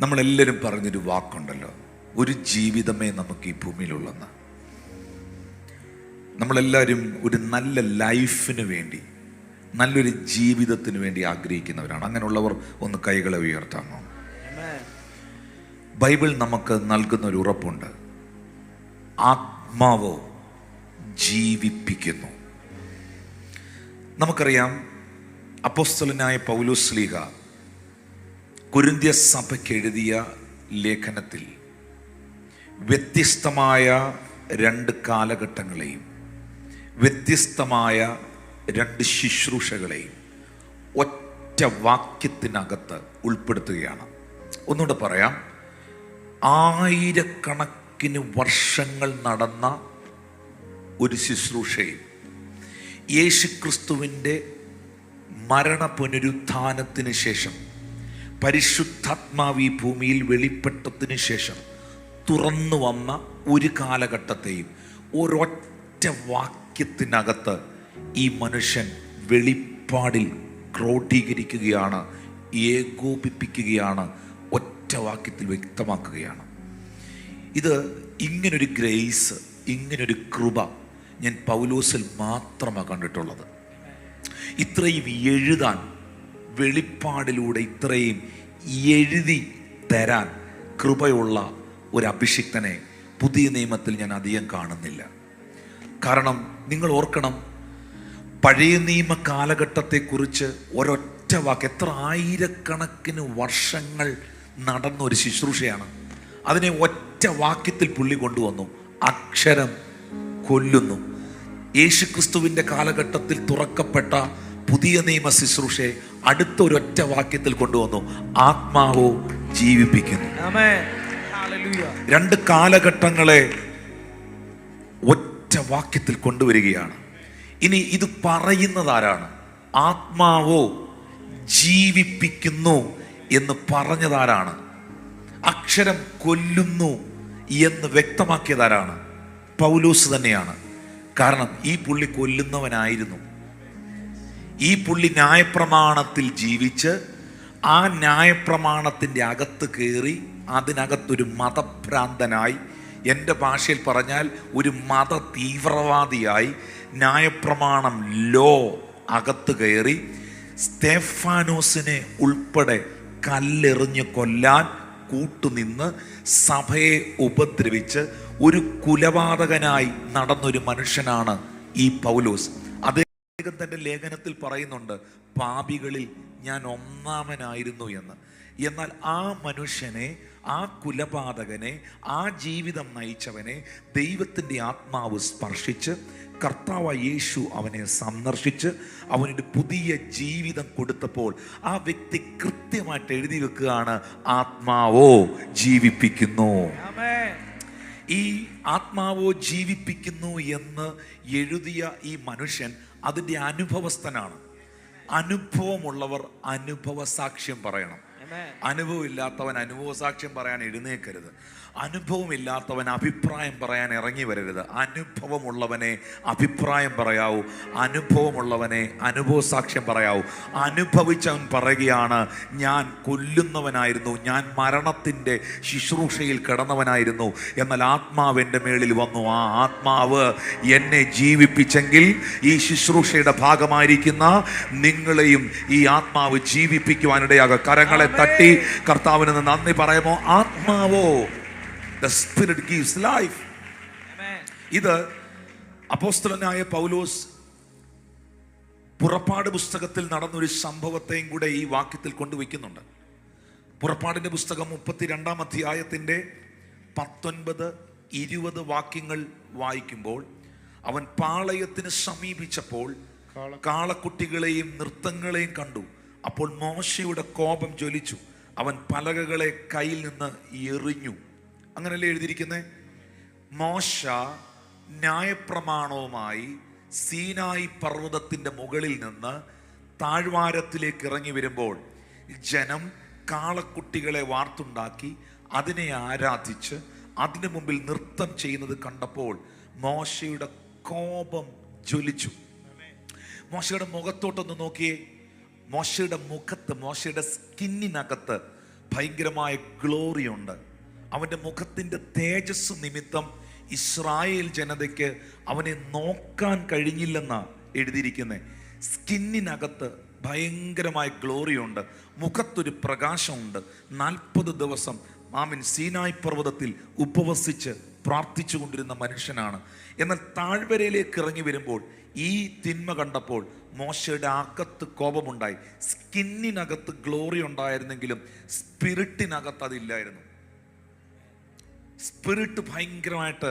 നമ്മളെല്ലാവരും പറഞ്ഞൊരു വാക്കുണ്ടല്ലോ ഒരു ജീവിതമേ നമുക്ക് ഈ ഭൂമിയിലുള്ളെന്ന്. നമ്മളെല്ലാവരും ഒരു നല്ല ലൈഫിന് വേണ്ടി നല്ലൊരു ജീവിതത്തിന് വേണ്ടി ആഗ്രഹിക്കുന്നവരാണ്. അങ്ങനെയുള്ളവർ ഒന്ന് കൈകളെ ഉയർത്താമോ? ബൈബിൾ നമുക്ക് നൽകുന്ന ഒരു ഉറപ്പുണ്ട്. ആത്മാവോ ജീവിപ്പിക്കുന്നു. നമുക്കറിയാം അപ്പോസ്തലനായ പൗലോസ്ലീഹ കുരിന്ത്യ സഭയ്ക്ക് എഴുതിയ ലേഖനത്തിൽ വ്യത്യസ്തമായ രണ്ട് കാലഘട്ടങ്ങളെയും വ്യത്യസ്തമായ രണ്ട് ശുശ്രൂഷകളെയും ഒറ്റ വാക്യത്തിനകത്ത് ഉൾപ്പെടുത്തുകയാണ്. ഒന്നുകൂടെ പറയാം. ആയിരക്കണക്കിന് വർഷങ്ങൾ നടന്ന ഒരു ശുശ്രൂഷയും യേശുക്രിസ്തുവിന്റെ മരണ പുനരുത്ഥാനത്തിന് ശേഷം പരിശുദ്ധാത്മാവ് ഈ ഭൂമിയിൽ വെളിപ്പെട്ടതിന് ശേഷം തുറന്നു വന്ന ഒരു കാലഘട്ടത്തെയും ഒരൊറ്റ വാക്യത്തിനകത്ത് ഈ മനുഷ്യൻ വെളിപ്പാടിൽ ക്രോഡീകരിക്കുകയാണ് ഏകോപിപ്പിക്കുകയാണ് ഒറ്റ വാക്യത്തിൽ വ്യക്തമാക്കുകയാണ്. ഇത് ഇങ്ങനൊരു ഗ്രേസ് ഇങ്ങനൊരു കൃപ ഞാൻ പൗലോസിൽ മാത്രമാണ് കണ്ടിട്ടുള്ളത്. ഇത്രയും എഴുതാൻ വെളിപ്പാടിലൂടെ ഇത്രയും എഴുതി തരാൻ കൃപയുള്ള ഒരു അഭിഷിക്തനെ പുതിയ നിയമത്തിൽ ഞാൻ അധികം കാണുന്നില്ല. കാരണം നിങ്ങൾ ഓർക്കണം പഴയ നിയമ കാലഘട്ടത്തെക്കുറിച്ച് ഒരൊറ്റ വാക്ക് എത്ര ആയിരക്കണക്കിന് വർഷങ്ങൾ നടന്ന ഒരു ശുശ്രൂഷയാണ്. അതിനെ ഒറ്റ വാക്യത്തിൽ പുള്ളി കൊണ്ടുവന്നു അക്ഷരം കൊല്ലുന്നു. യേശുക്രിസ്തുവിന്റെ കാലഘട്ടത്തിൽ തുറക്കപ്പെട്ട പുതിയ നിയമ ശുശ്രൂഷയെ അടുത്ത ഒരു ഒറ്റ വാക്യത്തിൽ കൊണ്ടുവന്നു. ആത്മാവോ ജീവിപ്പിക്കുന്നു. രണ്ട് കാലഘട്ടങ്ങളെ ഒറ്റ വാക്യത്തിൽ കൊണ്ടുവരികയാണ്. ഇനി ഇത് പറയുന്നത് ആരാണ്? ആത്മാവോ ജീവിപ്പിക്കുന്നു എന്ന് പറഞ്ഞതാരാണ് അക്ഷരം കൊല്ലുന്നു എന്ന് വ്യക്തമാക്കിയതാരാണ് പൗലോസ് തന്നെയാണ്. കാരണം ഈ പുള്ളി കൊല്ലുന്നവനായിരുന്നു. ഈ പുള്ളി ന്യായപ്രമാണത്തിൽ ജീവിച്ച് ആ ന്യായപ്രമാണത്തിന്റെ അകത്ത് കയറി അതിനകത്തൊരു മതഭ്രാന്തനായി എന്റെ ഭാഷയിൽ പറഞ്ഞാൽ ഒരു മത തീവ്രവാദിയായി ന്യായപ്രമാണം ലോ അകത്ത് കയറി സ്തേഫാനോസിനെ ഉൾപ്പെടെ കല്ലെറിഞ്ഞ് കൊല്ലാൻ കൂട്ടുനിന്ന് സഭയെ ഉപദ്രവിച്ച് ഒരു കുലപാതകനായി നടന്നൊരു മനുഷ്യനാണ് ഈ പൗലോസ്. അദ്ദേഹം തന്റെ ലേഖനത്തിൽ പറയുന്നുണ്ട് പാപികളിൽ ഞാൻ ഒന്നാമനായിരുന്നു എന്ന് എന്നാൽ ആ മനുഷ്യനെ ആ കുലപാതകനെ ആ ജീവിതം നയിച്ചവനെ ദൈവത്തിന്റെ ആത്മാവ് സ്പർശിച്ച് കർത്താവ് യേശു അവനെ സന്ദർശിച്ച് അവനൊരു പുതിയ ജീവിതം കൊടുത്തപ്പോൾ ആ വ്യക്തി കൃത്യമായിട്ട് എഴുതി വെക്കുകയാണ് ആത്മാവോ ജീവിപ്പിക്കുന്നു. ഈ ആത്മാവോ ജീവിപ്പിക്കുന്നു എന്ന് എഴുതിയ ഈ മനുഷ്യൻ അതിന്റെ അനുഭവസ്ഥനാണ്. അനുഭവമുള്ളവർ അനുഭവ സാക്ഷ്യം പറയണം. Amen. അനുഭവമില്ലാത്തവൻ അനുഭവ സാക്ഷ്യം പറയാൻ എഴുന്നേക്കരുത്. അനുഭവമില്ലാത്തവൻ അഭിപ്രായം പറയാൻ ഇറങ്ങി വരരുത്. അനുഭവമുള്ളവനെ അഭിപ്രായം പറയാവൂ. അനുഭവമുള്ളവനെ അനുഭവ സാക്ഷ്യം പറയാവൂ. അനുഭവിച്ചവൻ പറയുകയാണ് ഞാൻ കൊല്ലുന്നവനായിരുന്നു. ഞാൻ മരണത്തിന്റെ ശുശ്രൂഷയിൽ കിടന്നവനായിരുന്നു. എന്നാൽ ആത്മാവ് എന്റെ മേളിൽ വന്നു. ആ ആത്മാവ് എന്നെ ജീവിപ്പിച്ചെങ്കിൽ ഈ ശുശ്രൂഷയുടെ ഭാഗമായിരിക്കുന്ന നിങ്ങളെയും ഈ ആത്മാവ് ജീവിപ്പിക്കുവാനിടയാകുക കരങ്ങളെ തട്ടി കർത്താവിന് നന്ദി പറയുമോ? ആത്മാവോ? The spirit gives life. ഇത് അപ്പോസ്തലനായ പൗലോസ് പുറപ്പാട് പുസ്തകത്തിൽ നടന്നൊരു സംഭവത്തെയും കൂടെ ഈ വാക്യത്തിൽ കൊണ്ടുവയ്ക്കുന്നുണ്ട്. പുറപ്പാടിന്റെ പുസ്തകം മുപ്പത്തിരണ്ടാം അധ്യായത്തിന്റെ പത്തൊൻപത് ഇരുപത് വാക്യങ്ങൾ വായിക്കുമ്പോൾ അവൻ പാളയത്തിന് സമീപിച്ചപ്പോൾ കാളക്കുട്ടികളെയും നൃത്തങ്ങളെയും കണ്ടു. അപ്പോൾ മോശയുടെ കോപം ജ്വലിച്ചു. അവൻ പലകകളെ കയ്യിൽ നിന്ന് എറിഞ്ഞു. അങ്ങനല്ലേ എഴുതിയിരിക്കുന്നത് മോശ ന്യായപ്രമാണവുമായി സീനായി പർവതത്തിന്റെ മുകളിൽ നിന്ന് താഴ്വാരത്തിലേക്ക് ഇറങ്ങി വരുമ്പോൾ ജനം കാളക്കുട്ടികളെ വാർത്തുണ്ടാക്കി അതിനെ ആരാധിച്ച് അതിനു മുമ്പിൽ നൃത്തം ചെയ്യുന്നത് കണ്ടപ്പോൾ മോശയുടെ കോപം ജ്വലിച്ചു. മോശയുടെ മുഖത്തോട്ടൊന്ന് നോക്കിയേ. മോശയുടെ മുഖത്ത് മോശയുടെ സ്കിന്നിനകത്ത് ഭയങ്കരമായ ഗ്ലോറി ഉണ്ട്. അവന്റെ മുഖത്തിന്റെ തേജസ് നിമിത്തം ഇസ്രായേൽ ജനതയ്ക്ക് അവനെ നോക്കാൻ കഴിഞ്ഞില്ലെന്നാണ് എഴുതിയിരിക്കുന്നത് സ്കിന്നിനകത്ത് ഭയങ്കരമായ ഗ്ലോറി ഉണ്ട്. മുഖത്തൊരു പ്രകാശമുണ്ട്. നാൽപ്പത് ദിവസം മാമിൻ സീനായ് പർവതത്തിൽ ഉപവസിച്ച് പ്രാർത്ഥിച്ചു കൊണ്ടിരുന്ന മനുഷ്യനാണ്. എന്നാൽ താഴ്വരയിലേക്ക് ഇറങ്ങി വരുമ്പോൾ ഈ തിന്മ കണ്ടപ്പോൾ മോശയുടെ അകത്ത് കോപമുണ്ടായി. സ്കിന്നിനകത്ത് ഗ്ലോറി ഉണ്ടായിരുന്നെങ്കിലും സ്പിരിറ്റിനകത്ത് അതില്ലായിരുന്നു. സ്പിരിറ്റ് ഭയങ്കരമായിട്ട്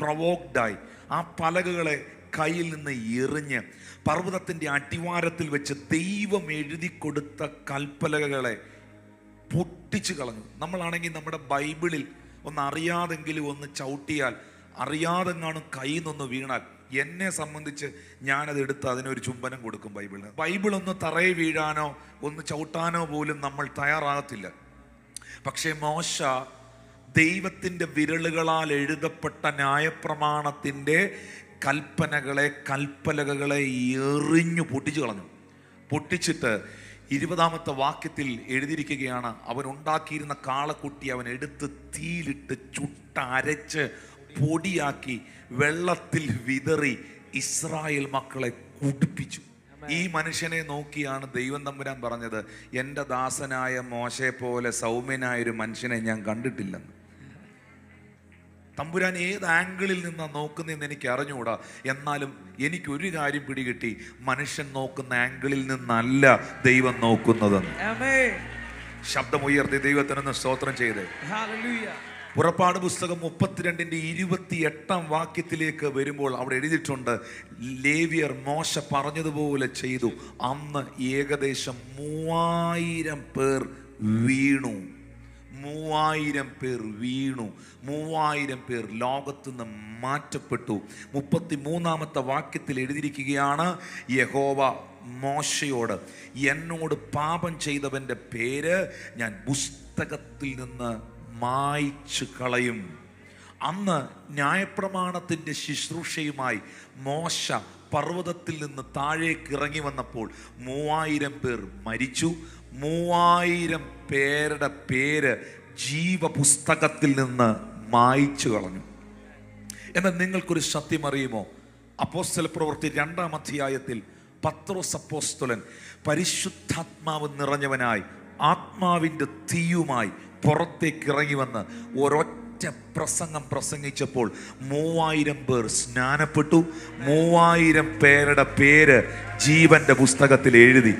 പ്രൊവോക്ഡായി ആ പലകകളെ കയ്യിൽ നിന്ന് എറിഞ്ഞ് പർവതത്തിന്റെ അടിവാരത്തിൽ വെച്ച് ദൈവം എഴുതി കൊടുത്ത കൽപ്പലകകളെ പൊട്ടിച്ചു കളഞ്ഞു. നമ്മളാണെങ്കിൽ നമ്മുടെ ബൈബിളിൽ ഒന്ന് അറിയാതെങ്കിലും ഒന്ന് ചവിട്ടിയാൽ അറിയാതെങ്ങാണ് കയ്യിൽ നിന്നൊന്ന് വീണാൽ എന്നെ സംബന്ധിച്ച് ഞാനത് എടുത്ത് അതിനൊരു ചുംബനം കൊടുക്കും ബൈബിളിന്. ബൈബിൾ ഒന്ന് തറയെ വീഴാനോ ഒന്ന് ചവിട്ടാനോ പോലും നമ്മൾ തയ്യാറാകത്തില്ല. പക്ഷേ മോശ ദൈവത്തിന്റെ വിരലുകളാൽ എഴുതപ്പെട്ട ന്യായപ്രമാണത്തിന്റെ കൽപ്പനകളെ കൽപ്പലകകളെ എറിഞ്ഞു പൊട്ടിച്ചു കളഞ്ഞു. പൊട്ടിച്ചിട്ട് ഇരുപതാമത്തെ വാക്യത്തിൽ എഴുതിയിരിക്കുകയാണ് അവൻ ഉണ്ടാക്കിയിരുന്ന കാളക്കുട്ടി അവൻ എടുത്ത് തീയിലിട്ട് ചുട്ട അരച്ച് പൊടിയാക്കി വെള്ളത്തിൽ വിതറി ഇസ്രായേൽ മക്കളെ കുടിപ്പിച്ചു. ഈ മനുഷ്യനെ നോക്കിയാണ് ദൈവം തമ്പുരാൻ പറഞ്ഞത് എന്റെ ദാസനായ മോശയെ പോലെ സൗമ്യനായ ഒരു മനുഷ്യനെ ഞാൻ കണ്ടിട്ടില്ലെന്ന്. തമ്പുരാൻ ഏത് ആംഗിളിൽ നിന്നാണ് നോക്കുന്നതെന്ന് എനിക്ക് അറിഞ്ഞുകൂടാ. എന്നാലും എനിക്കൊരു കാര്യം പിടികിട്ടി മനുഷ്യൻ നോക്കുന്ന ആംഗിളിൽ നിന്നല്ല ദൈവം നോക്കുന്നതെന്ന്. ശബ്ദമുയർത്തി ദൈവത്തിനൊന്ന് സ്തോത്രം ചെയ്തേ. പുറപ്പാട് പുസ്തകം മുപ്പത്തിരണ്ടിന്റെ ഇരുപത്തി എട്ടാം വാക്യത്തിലേക്ക് വരുമ്പോൾ അവിടെ എഴുതിയിട്ടുണ്ട് ലേവിയർ മോശ പറഞ്ഞതുപോലെ ചെയ്തു. അന്ന് ഏകദേശം മൂവായിരം പേർ വീണു. മൂവായിരം പേർ വീണു. മൂവായിരം പേർ ലോകത്തുനിന്ന് മാറ്റപ്പെട്ടു. മുപ്പത്തി മൂന്നാമത്തെ വാക്യത്തിൽ എഴുതിയിരിക്കുകയാണ് യഹോവ മോശയോട് എന്നോട് പാപം ചെയ്തവന്റെ പേര് ഞാൻ പുസ്തകത്തിൽ നിന്ന് മായ്ച്ചു കളയും. അന്ന് ന്യായപ്രമാണത്തിന്റെ ശുശ്രൂഷയുമായി മോശ പർവതത്തിൽ നിന്ന് താഴേക്ക് ഇറങ്ങി വന്നപ്പോൾ മൂവായിരം പേർ മരിച്ചു. മൂവായിരം പേരുടെ പേര് ജീവപുസ്തകത്തിൽ നിന്ന് മായ്ച്ചു കളഞ്ഞു. എന്നാൽ നിങ്ങൾക്കൊരു സത്യം അറിയുമോ അപ്പോസ്തല പ്രവൃത്തി രണ്ടാം അധ്യായത്തിൽ പത്രോസ് അപ്പോസ്തലൻ പരിശുദ്ധാത്മാവ് നിറഞ്ഞവനായി ആത്മാവിന്റെ തീയുമായി പുറത്തേക്ക് ഇറങ്ങി വന്ന് ഒരൊറ്റ പ്രസംഗം പ്രസംഗിച്ചപ്പോൾ മൂവായിരം പേർ സ്നാനപ്പെട്ടു. മൂവായിരം പേരുടെ പേര് ജീവന്റെ പുസ്തകത്തിൽ എഴുതി.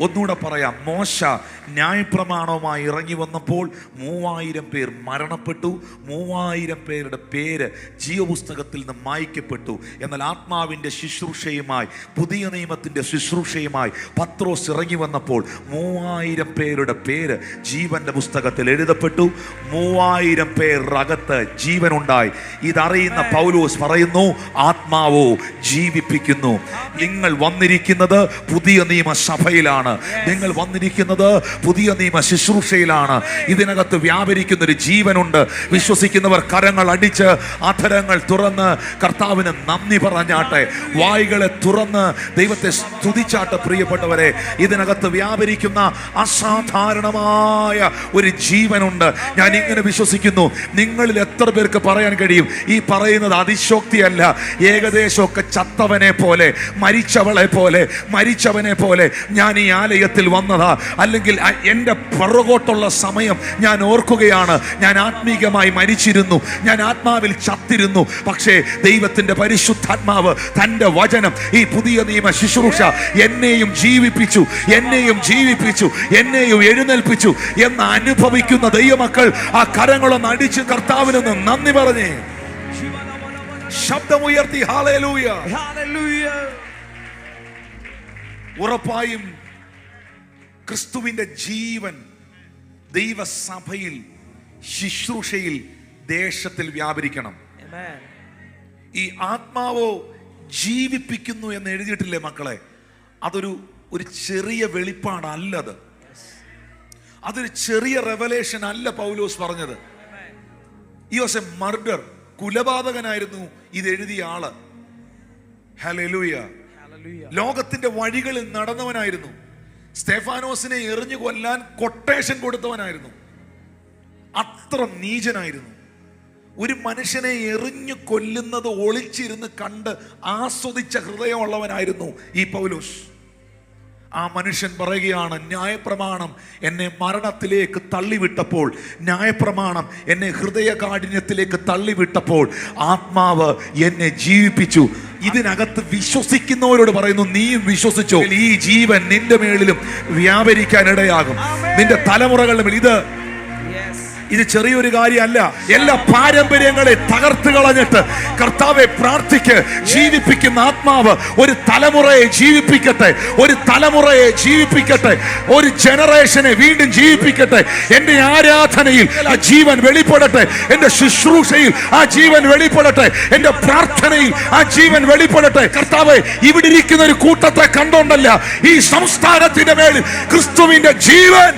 ഒന്നുകൂടെ പറയാം. മോശ ന്യായപ്രമാണവുമായി ഇറങ്ങി വന്നപ്പോൾ മൂവായിരം പേർ മരണപ്പെട്ടു. മൂവായിരം പേരുടെ പേര് ജീവപുസ്തകത്തിൽ നിന്ന് മായ്ക്കപ്പെട്ടു. എന്നാൽ ആത്മാവിന്റെ ശുശ്രൂഷയുമായി പുതിയ നിയമത്തിന്റെ ശുശ്രൂഷയുമായി പത്രോസ് ഇറങ്ങി വന്നപ്പോൾ മൂവായിരം പേരുടെ പേര് ജീവന്റെ പുസ്തകത്തിൽ എഴുതപ്പെട്ടു. മൂവായിരം പേർ അകത്ത് ജീവനുണ്ടായി. ഇതറിയുന്ന പൗലോസ് പറയുന്നു ആത്മാവോ ജീവിപ്പിക്കുന്നു. നിങ്ങൾ വന്നിരിക്കുന്നത് പുതിയ നിയമസഭയിലാണ്. നിങ്ങൾ വന്നിരിക്കുന്നത് പുതിയ നിയമ ശുശ്രൂഷയിലാണ്. ഇതിനകത്ത് വ്യാപരിക്കുന്ന ഒരു ജീവനുണ്ട്. വിശ്വസിക്കുന്നവർ കരങ്ങൾ അടിച്ച് അധരങ്ങൾ തുറന്ന് കർത്താവിന് നന്ദി പറഞ്ഞാട്ടെ. വായികളെ തുറന്ന് ദൈവത്തെ സ്തുതിച്ചാട്ടെ പ്രിയപ്പെട്ടവരെ. ഇതിനകത്ത് വ്യാപരിക്കുന്ന അസാധാരണമായ ഒരു ജീവനുണ്ട്. ഞാൻ ഇങ്ങനെ വിശ്വസിക്കുന്നു. നിങ്ങളിൽ എത്ര പേർക്ക് പറയാൻ കഴിയും? ഈ പറയുന്നത് അതിശോക്തിയല്ല. ഏകദേശമൊക്കെ ചത്തവനെ പോലെ മരിച്ചവളെ പോലെ മരിച്ചവനെ പോലെ ഞാൻ ഈ ആലയത്തിൽ വന്നതാ. അല്ലെങ്കിൽ എന്റെ പിറകോട്ടുള്ള സമയം ഞാൻ ഓർക്കുകയാണ്. ഞാൻ ആത്മീകമായി മരിച്ചിരുന്നു. ഞാൻ ആത്മാവിൽ ചത്തിരുന്നു. പക്ഷേ ദൈവത്തിന്റെ പരിശുദ്ധാത്മാവ് തന്റെ വചനം ഈ പുതിയ നിയമ ശുശ്രൂഷ എന്നെയും ജീവിപ്പിച്ചു എന്നെയും ജീവിപ്പിച്ചു എന്നെയും എഴുന്നേൽപ്പിച്ചു എന്ന് അനുഭവിക്കുന്ന ദൈവമക്കൾ ആ കരങ്ങളൊന്ന് അടിച്ച് കർത്താവിനൊന്ന് നന്ദി പറഞ്ഞേ. ശബ്ദമുയർത്തി ഹാലേലൂയ. ഉറപ്പായും ക്രിസ്തുവിന്റെ ജീവൻ ദൈവസഭയിൽ ശുശ്രൂഷയിൽ ദേശത്തിൽ വ്യാപരിക്കണം. ഈ ആത്മാവോ ജീവിപ്പിക്കുന്നു എന്ന് എഴുതിയിട്ടില്ലേ മക്കളെ? അതൊരു ഒരു ചെറിയ വെളിപ്പാടല്ലത് അതൊരു ചെറിയ റെവലേഷൻ അല്ല പൗലോസ് പറഞ്ഞത്. ഈ വാസ് എ മർഡർ കുലപാതകനായിരുന്നു ഇത് എഴുതിയ ആൾ. ഹലലൂയ. ലോകത്തിന്റെ വഴികളിൽ നടന്നവനായിരുന്നു. സ്റ്റെഫാനോസിനെ എറിഞ്ഞു കൊല്ലാൻ കൊട്ടേഷൻ കൊടുത്തവനായിരുന്നു. അത്ര നീചനായിരുന്നു. ഒരു മനുഷ്യനെ എറിഞ്ഞു കൊല്ലുന്നത് ഒളിച്ചിരുന്ന് കണ്ട് ആസ്വദിച്ച ഹൃദയമുള്ളവനായിരുന്നു ഈ പൗലോസ്. ആ മനുഷ്യൻ പറയുകയാണ് ന്യായപ്രമാണം എന്നെ മരണത്തിലേക്ക് തള്ളിവിട്ടപ്പോൾ ന്യായപ്രമാണം എന്നെ ഹൃദയകാഠിന്യത്തിലേക്ക് തള്ളിവിട്ടപ്പോൾ ആത്മാവ് എന്നെ ജീവിപ്പിച്ചു. ഇതിനകത്ത് വിശ്വസിക്കുന്നവരോട് പറയുന്നു നീയും വിശ്വസിച്ചോ? ഈ ജീവൻ നിന്റെ മേളിലും വ്യാപരിക്കാൻ ഇടയാകും. നിന്റെ തലമുറകളുടെ മേൽ ഇത്. ഇത് ചെറിയൊരു കാര്യമല്ല. എല്ലാ പാരമ്പര്യങ്ങളെ തകർത്ത് കളഞ്ഞിട്ട് കർത്താവെ പ്രാർത്ഥിക്ക് ജീവിപ്പിക്കുന്ന ആത്മാവ് ഒരു തലമുറയെ ജീവിപ്പിക്കട്ടെ ഒരു തലമുറയെ ജീവിപ്പിക്കട്ടെ ഒരു ജനറേഷനെ വീണ്ടും ജീവിപ്പിക്കട്ടെ. എന്റെ ആരാധനയിൽ ആ ജീവൻ വെളിപ്പെടട്ടെ എന്റെ ശുശ്രൂഷയിൽ ആ ജീവൻ വെളിപ്പെടട്ടെ എന്റെ പ്രാർത്ഥനയിൽ ആ ജീവൻ വെളിപ്പെടട്ടെ. കർത്താവെ ഇവിടെ ഇരിക്കുന്ന ഒരു കൂട്ടത്തെ കണ്ടോണ്ടല്ല ഈ സംസ്ഥാനത്തിന്റെ മേളിൽ ക്രിസ്തുവിന്റെ ജീവൻ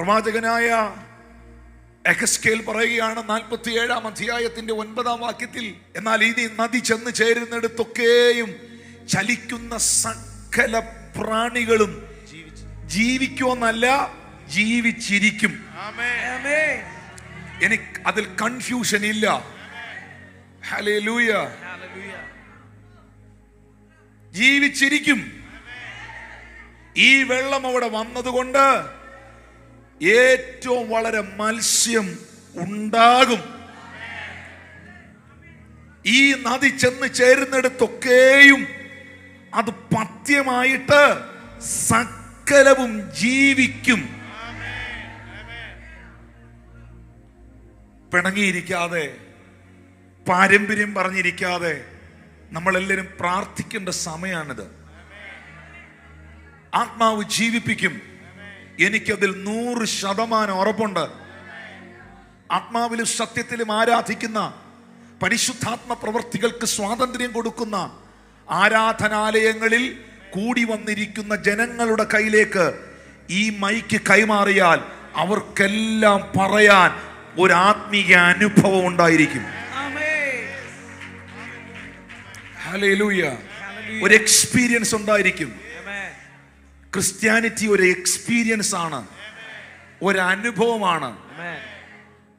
പ്രവാചകനായ എഹസ്കേൽ പറയുകയാണ് നാൽപ്പത്തി ഏഴാം അധ്യായത്തിന്റെ ഒൻപതാം വാക്യത്തിൽ എന്നാൽ ഇനി നദി ചെന്ന് ചേരുന്നിടത്തൊക്കെയും ചലിക്കുന്ന സകല പ്രാണികളും ജീവിക്കുമെന്നല്ല ജീവിച്ചിരിക്കും. എനിക്ക് അതിൽ കൺഫ്യൂഷൻ ഇല്ല. ജീവിച്ചിരിക്കും. ഈ വെള്ളം അവിടെ വന്നതുകൊണ്ട് ഏറ്റവും വളരെ മത്സ്യം ഉണ്ടാകും. ഈ നദി ചെന്ന് ചേരുന്നിടത്തൊക്കെയും അത് പത്യമായിട്ട് സകലവും ജീവിക്കും. പിണങ്ങിയിരിക്കാതെ പാരമ്പര്യം പറഞ്ഞിരിക്കാതെ നമ്മളെല്ലാവരും പ്രാർത്ഥിക്കേണ്ട സമയമാണിത് ആത്മാവ് ജീവിപ്പിക്കും. എനിക്കതിൽ നൂറ് ശതമാനം ഉറപ്പുണ്ട്. ആത്മാവിലും സത്യത്തിലും ആരാധിക്കുന്ന പരിശുദ്ധാത്മ പ്രവർത്തികൾക്ക് സ്വാതന്ത്ര്യം കൊടുക്കുന്ന ആരാധനാലയങ്ങളിൽ കൂടി വന്നിരിക്കുന്ന ജനങ്ങളുടെ കയ്യിലേക്ക് ഈ മൈക്ക് കൈമാറിയാൽ അവർക്കെല്ലാം പറയാൻ ഒരു ആത്മീയ അനുഭവം ഉണ്ടായിരിക്കും. ഒരു എക്സ്പീരിയൻസ് ഉണ്ടായിരിക്കും. ക്രിസ്ത്യാനിറ്റി ഒരു എക്സ്പീരിയൻസ് ആണ്. ഒരു അനുഭവമാണ്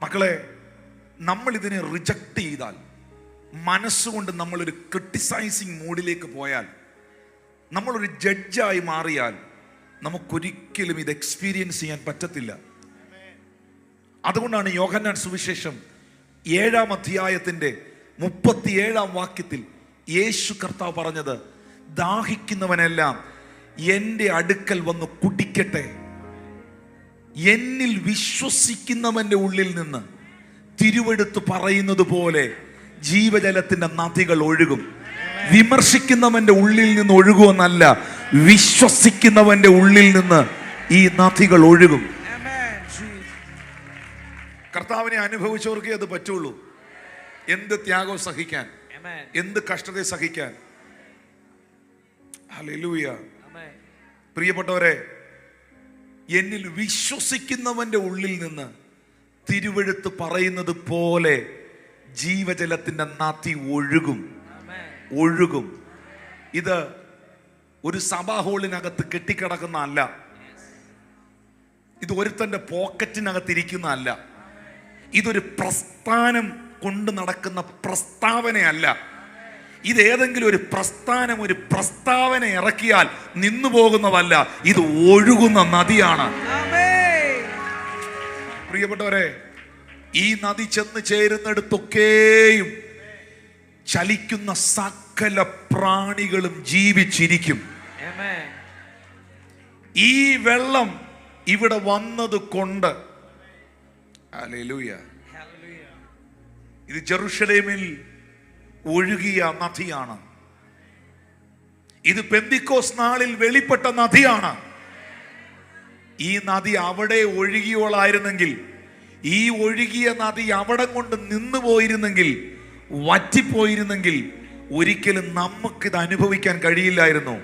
മക്കളെ നമ്മൾ ഇതിനെ റിജക്ട് ചെയ്താൽ മനസ്സുകൊണ്ട് നമ്മളൊരു ക്രിട്ടിസൈസിങ് മൂഡിലേക്ക് പോയാൽ നമ്മളൊരു ജഡ്ജായി മാറിയാൽ നമുക്കൊരിക്കലും ഇത് എക്സ്പീരിയൻസ് ചെയ്യാൻ പറ്റത്തില്ല. അതുകൊണ്ടാണ് യോഹന്നാൻ സുവിശേഷം ഏഴാം അധ്യായത്തിന്റെ മുപ്പത്തിയേഴാം വാക്യത്തിൽ യേശു കർത്താവ് പറഞ്ഞത് ദാഹിക്കുന്നവനെല്ലാം എന്റെ അടുക്കൽ വന്ന് കുടിക്കട്ടെ. എന്നിൽ വിശ്വസിക്കുന്നവന്റെ ഉള്ളിൽ നിന്ന് തിരുവെടുത്ത് പറയുന്നത് പോലെ ജീവജലത്തിന്റെ നദികൾ ഒഴുകും. വിമർശിക്കുന്നവന്റെ ഉള്ളിൽ നിന്ന് ഒഴുകുമെന്നല്ല വിശ്വസിക്കുന്നവന്റെ ഉള്ളിൽ നിന്ന് ഈ നദികൾ ഒഴുകും. കർത്താവിനെ അനുഭവിച്ചവർക്കേ അത് പറ്റുള്ളൂ. എന്ത് ത്യാഗം സഹിക്കാൻ എന്ത് കഷ്ടത സഹിക്കാൻ. ഹലൂയ. പ്രിയപ്പെട്ടവരെ എന്നിൽ വിശ്വസിക്കുന്നവന്റെ ഉള്ളിൽ നിന്ന് തിരുവെഴുത്ത് പറയുന്നത് പോലെ ജീവജലത്തിന്റെ നാത്തി ഒഴുകും. ഒഴുകും. ഇത് ഒരു സഭാ ഹോളിനകത്ത് കെട്ടിക്കിടക്കുന്ന അല്ല. ഇത് ഒരുത്തന്റെ അല്ല. ഇതൊരു പ്രസ്ഥാനം കൊണ്ട് നടക്കുന്ന പ്രസ്താവനയല്ല. ഇത് ഏതെങ്കിലും ഒരു പ്രസ്ഥാനം ഒരു പ്രസ്താവന ഇറക്കിയാൽ നിന്നു പോകുന്നതല്ല ഇത് ഒഴുകുന്ന നദിയാണ്. പ്രിയപ്പെട്ടവരെ ഈ നദി ചെന്ന് ചേരുന്നിടത്തൊക്കെയും ചലിക്കുന്ന സകല പ്രാണികളും ജീവിച്ചിരിക്കും. ഈ വെള്ളം ഇവിടെ വന്നത് കൊണ്ട്. ഇത് ജെറുഷലേമിൽ ഒഴുകിയ നദിയാണ്. ഇത് പെന്തിക്കോസ് നാളിൽ വെളിപ്പെട്ട നദിയാണ്. ഈ നദി അവിടെ ഒഴുകിയോളായിരുന്നെങ്കിൽ ഈ ഒഴുകിയ നദി അവിടെ കൊണ്ട് നിന്നു പോയിരുന്നെങ്കിൽ വറ്റിപ്പോയിരുന്നെങ്കിൽ ഒരിക്കലും നമുക്കിത് അനുഭവിക്കാൻ കഴിയില്ലായിരുന്നു.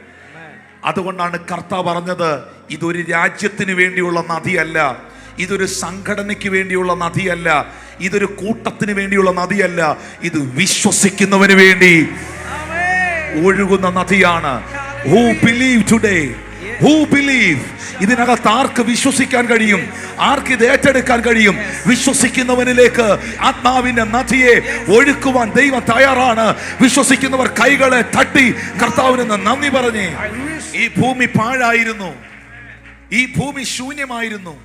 അതുകൊണ്ടാണ് കർത്താവ് പറഞ്ഞത് ഇതൊരു രാജ്യത്തിന് വേണ്ടിയുള്ള നദിയല്ല ഇതൊരു സംഘടനയ്ക്ക് വേണ്ടിയുള്ള നദിയല്ല ഇതൊരു കൂട്ടത്തിന് വേണ്ടിയുള്ള നദിയല്ല ഇത് വിശ്വസിക്കുന്നവന് വേണ്ടി. ഒഴുകുന്ന നദിയാണ്. Who believe today who believe ഇതിനകത്ത് ആർക്ക് വിശ്വസിക്കാൻ കഴിയും? ആർക്ക് ഇത് ഏറ്റെടുക്കാൻ കഴിയും? വിശ്വസിക്കുന്നവനിലേക്ക് ആത്മാവിന്റെ നദിയെ ഒഴുക്കുവാൻ ദൈവം തയ്യാറാണ്. വിശ്വസിക്കുന്നവർ കൈകളെ തട്ടി കർത്താവിന് നന്ദി പറഞ്ഞു ഈ ഭൂമി പാഴായിരുന്നു. ഈ ഭൂമി ശൂന്യമായിരുന്നു.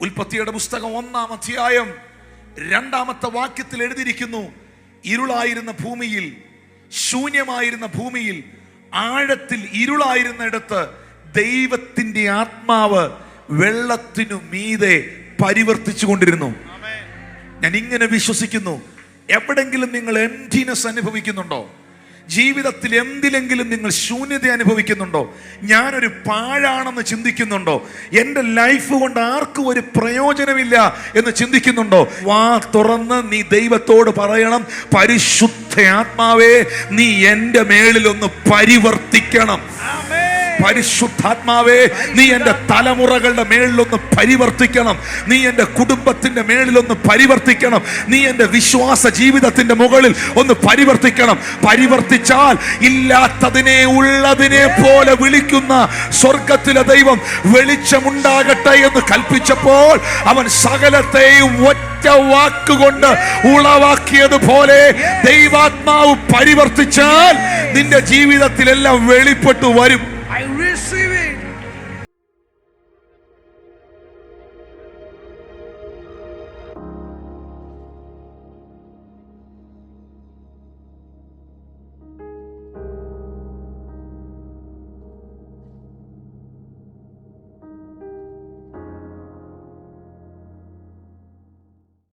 ഉൽപ്പത്തിയുടെ പുസ്തകം ഒന്നാം അധ്യായം രണ്ടാമത്തെ വാക്യത്തിൽ എഴുതിയിരിക്കുന്നു ഇരുളായിരുന്ന ഭൂമിയിൽ ശൂന്യമായിരുന്ന ഭൂമിയിൽ ആഴത്തിൽ ഇരുളായിരുന്നിടത്ത് ദൈവത്തിന്റെ ആത്മാവ് വെള്ളത്തിനു മീതെ പരിവർത്തിച്ചു കൊണ്ടിരുന്നു. ഞാൻ ഇങ്ങനെ വിശ്വസിക്കുന്നു എവിടെങ്കിലും നിങ്ങൾ എംറ്റിനെസ് അനുഭവിക്കുന്നുണ്ടോ? ജീവിതത്തിൽ എന്തിലെങ്കിലും നിങ്ങൾ ശൂന്യത അനുഭവിക്കുന്നുണ്ടോ? ഞാനൊരു പാഴാണെന്ന് ചിന്തിക്കുന്നുണ്ടോ? എന്റെ ലൈഫ് കൊണ്ട് ആർക്കും ഒരു പ്രയോജനമില്ല എന്ന് ചിന്തിക്കുന്നുണ്ടോ? വാ തുറന്ന് നീ ദൈവത്തോട് പറയണം. പരിശുദ്ധ ആത്മാവേ നീ എന്റെ മേളിലൊന്ന് പരിവർത്തിക്കണം. പരിശുദ്ധാത്മാവേ നീ എന്റെ തലമുറകളുടെ മേളിലൊന്ന് പരിവർത്തിക്കണം. നീ എന്റെ കുടുംബത്തിന്റെ മേളിലൊന്ന് പരിവർത്തിക്കണം. നീ എന്റെ വിശ്വാസ ജീവിതത്തിന്റെ മുകളിൽ ഒന്ന് പരിവർത്തിക്കണം. പരിവർത്തിച്ചാൽ ഇല്ലാത്തതിനെ ഉള്ളതിനെ പോലെ വിളിക്കുന്ന സ്വർഗത്തിലെ ദൈവം വെളിച്ചമുണ്ടാകട്ടെ എന്ന് കൽപ്പിച്ചപ്പോൾ അവൻ സകലത്തെയും ഒറ്റ വാക്കുകൊണ്ട് ഉളവാക്കിയതുപോലെ ദൈവാത്മാവ് പരിവർത്തിച്ചാൽ നിന്റെ ജീവിതത്തിലെല്ലാം വെളിപ്പെട്ടു വരും.